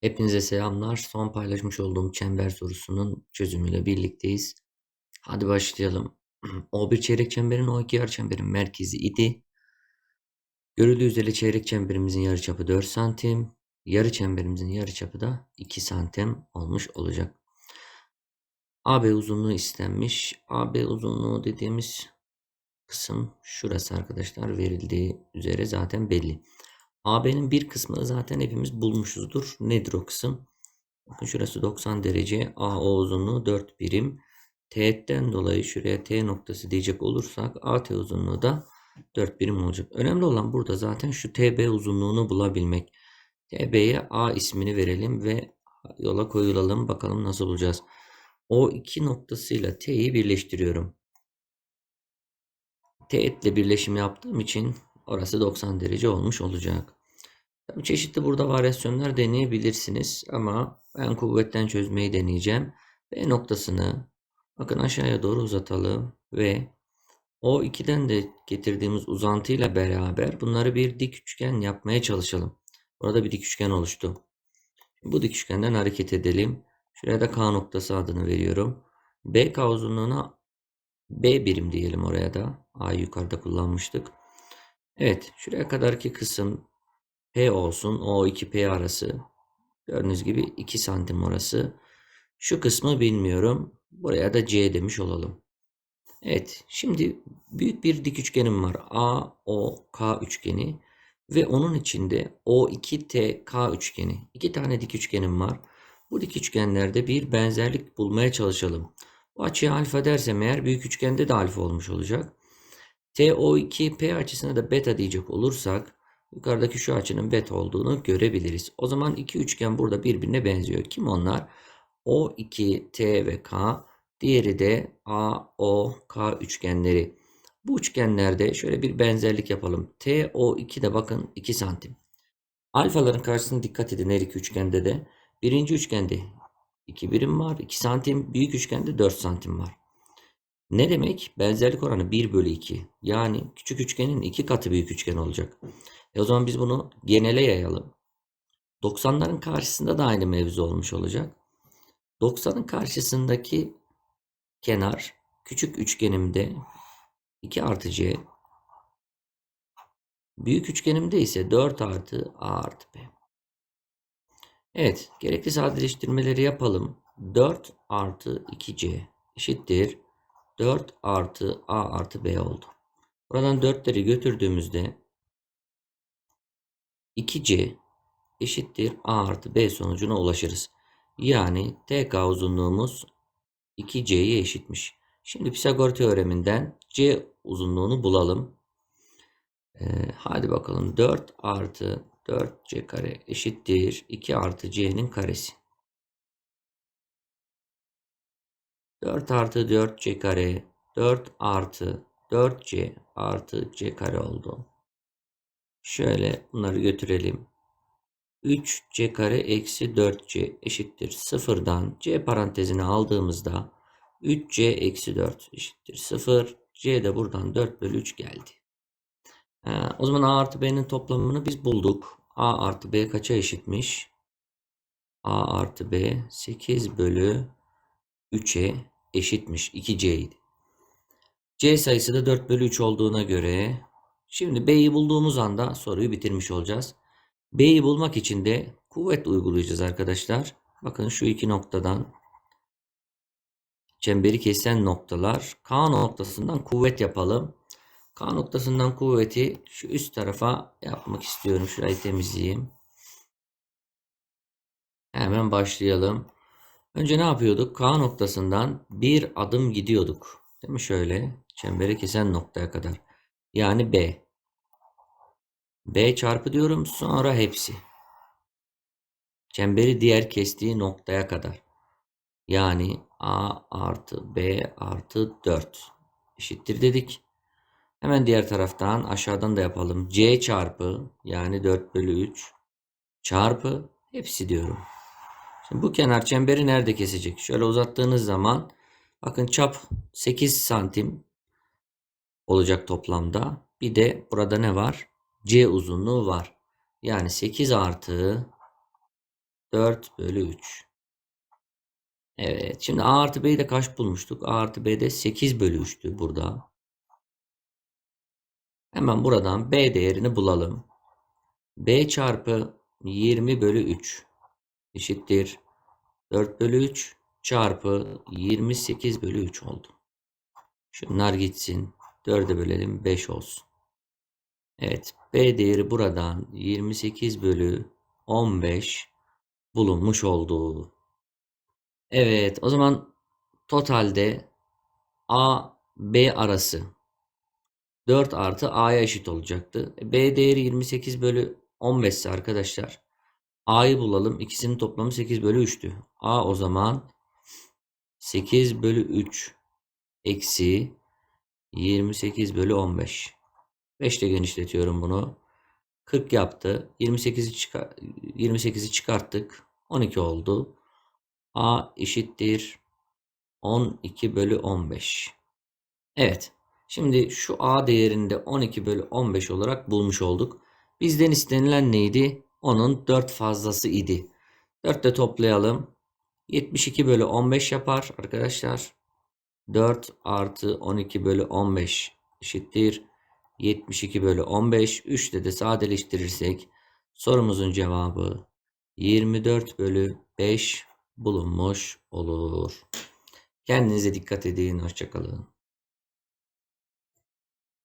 Hepinize selamlar. Son paylaşmış olduğum çember sorusunun çözümüyle birlikteyiz. Hadi başlayalım. O1 çeyrek çemberin O2 yarıçemberin merkezi idi. Görüldüğü üzere çeyrek çemberimizin yarıçapı 4 santim. Yarı çemberimizin yarıçapı da 2 santim olmuş olacak. AB uzunluğu istenmiş. AB uzunluğu dediğimiz kısım şurası arkadaşlar verildiği üzere zaten belli. AB'nin bir kısmını zaten hepimiz bulmuşuzdur. Nedir o kısım? Bakın şurası 90 derece. AO uzunluğu 4 birim. Teğetten dolayı şuraya T noktası diyecek olursak AT uzunluğu da 4 birim olacak. Önemli olan burada zaten şu TB uzunluğunu bulabilmek. TB'ye A ismini verelim ve yola koyulalım. Bakalım nasıl bulacağız. O iki noktasıyla T'yi birleştiriyorum. Teğetle birleşim yaptığım için orası 90 derece olmuş olacak. Çeşitli burada varyasyonlar deneyebilirsiniz ama ben kuvvetten çözmeyi deneyeceğim. B noktasını bakın aşağıya doğru uzatalım ve o 2'den de getirdiğimiz uzantıyla beraber bunları bir dik üçgen yapmaya çalışalım. Burada bir dik üçgen oluştu. Bu dik üçgenden hareket edelim. Şuraya da K noktası adını veriyorum. BK uzunluğuna B birim diyelim oraya da. A yukarıda kullanmıştık. Evet şuraya kadarki kısım P olsun. O 2 P arası. Gördüğünüz gibi 2 santim orası. Şu kısmı bilmiyorum. Buraya da C demiş olalım. Evet. Şimdi büyük bir dik üçgenim var. A, O, K üçgeni. Ve onun içinde O2, T, K üçgeni. İki tane dik üçgenim var. Bu dik üçgenlerde bir benzerlik bulmaya çalışalım. Bu açıya alfa dersem eğer büyük üçgende de alfa olmuş olacak. TO2 P açısına da beta diyecek olursak yukarıdaki şu açının beta olduğunu görebiliriz. O zaman iki üçgen burada birbirine benziyor. Kim onlar? O2 T ve K. Diğeri de AOK üçgenleri. Bu üçgenlerde şöyle bir benzerlik yapalım. TO2 de bakın 2 santim. Alfaların karşısına dikkat edin her iki üçgende de. Birinci üçgende 2 birim var. 2 santim. Büyük üçgende 4 santim var. Ne demek? Benzerlik oranı 1 bölü 2. Yani küçük üçgenin 2 katı büyük üçgen olacak. E o zaman biz bunu genele yayalım. 90'ların karşısında da aynı mevzu olmuş olacak. 90'ın karşısındaki kenar küçük üçgenimde 2 artı C. Büyük üçgenimde ise 4 artı A artı B. Evet, gerekli sadeleştirmeleri yapalım. 4 artı 2C eşittir. 4 artı A artı B oldu. Buradan 4'leri götürdüğümüzde 2C eşittir A artı B sonucuna ulaşırız. Yani TK uzunluğumuz 2C'ye eşitmiş. Şimdi Pisagor teoreminden C uzunluğunu bulalım. Ee, hadi bakalım 4 artı 4C kare eşittir 2 artı C'nin karesi. 4 artı 4C kare 4 artı 4C artı C kare oldu. Şöyle bunları götürelim. 3C kare eksi 4C eşittir. Sıfırdan C parantezini aldığımızda 3C eksi 4 eşittir 0. C de buradan 4 bölü 3 geldi. Ee, o zaman A artı B'nin toplamını biz bulduk. A artı B kaça eşitmiş? A artı B 8 bölü 3'e eşitmiş. 2C idi. C sayısı da 4 bölü 3 olduğuna göre şimdi B'yi bulduğumuz anda soruyu bitirmiş olacağız. B'yi bulmak için de kuvvet uygulayacağız arkadaşlar. Bakın şu iki noktadan çemberi kesen noktalar. K noktasından kuvvet yapalım. K noktasından kuvveti şu üst tarafa yapmak istiyorum. Şurayı temizleyeyim. Hemen başlayalım. Önce ne yapıyorduk? K noktasından bir adım gidiyorduk. Değil mi? Şöyle çemberi kesen noktaya kadar. Yani B. B çarpı diyorum sonra hepsi. Çemberi diğer kestiği noktaya kadar. Yani A artı B artı 4 eşittir dedik. Hemen diğer taraftan aşağıdan da yapalım. C çarpı yani 4 bölü 3 çarpı hepsi diyorum. Şimdi bu kenar çemberi nerede kesecek? Şöyle uzattığınız zaman bakın çap 8 santim olacak toplamda. Bir de burada ne var? C uzunluğu var. Yani 8 artı 4 bölü 3. Evet. Şimdi A artı B'yi de kaç bulmuştuk? A artı B'de 8 bölü 3'tü burada. Hemen buradan B değerini bulalım. B çarpı 20 bölü 3 eşittir. 4 bölü 3 çarpı 28 bölü 3 oldu. Şunlar gitsin. 4'e bölelim 5 olsun. Evet. B değeri buradan 28 bölü 15 bulunmuş oldu. Evet. O zaman totalde A, B arası 4 artı A'ya eşit olacaktı. E, B değeri 28 bölü 15 ise arkadaşlar A'yı bulalım. İkisinin toplamı 8 bölü 3'tü. A o zaman 8 bölü 3 eksi 28 bölü 15. 5 ile genişletiyorum bunu. 40 yaptı. 28'i çıkar 28'i çıkarttık. 12 oldu. A eşittir 12 bölü 15. Evet. Şimdi şu A değerinde 12 bölü 15 olarak bulmuş olduk. Bizden istenilen neydi? Onun 4 fazlası idi. 4 de toplayalım. 72 bölü 15 yapar arkadaşlar. 4 artı 12 bölü 15 eşittir. 72 bölü 15. 3 de de sadeleştirirsek sorumuzun cevabı 24 bölü 5 bulunmuş olur. Kendinize dikkat edin. Hoşçakalın.